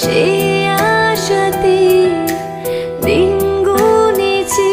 সে আশাতে দিন গুনেছি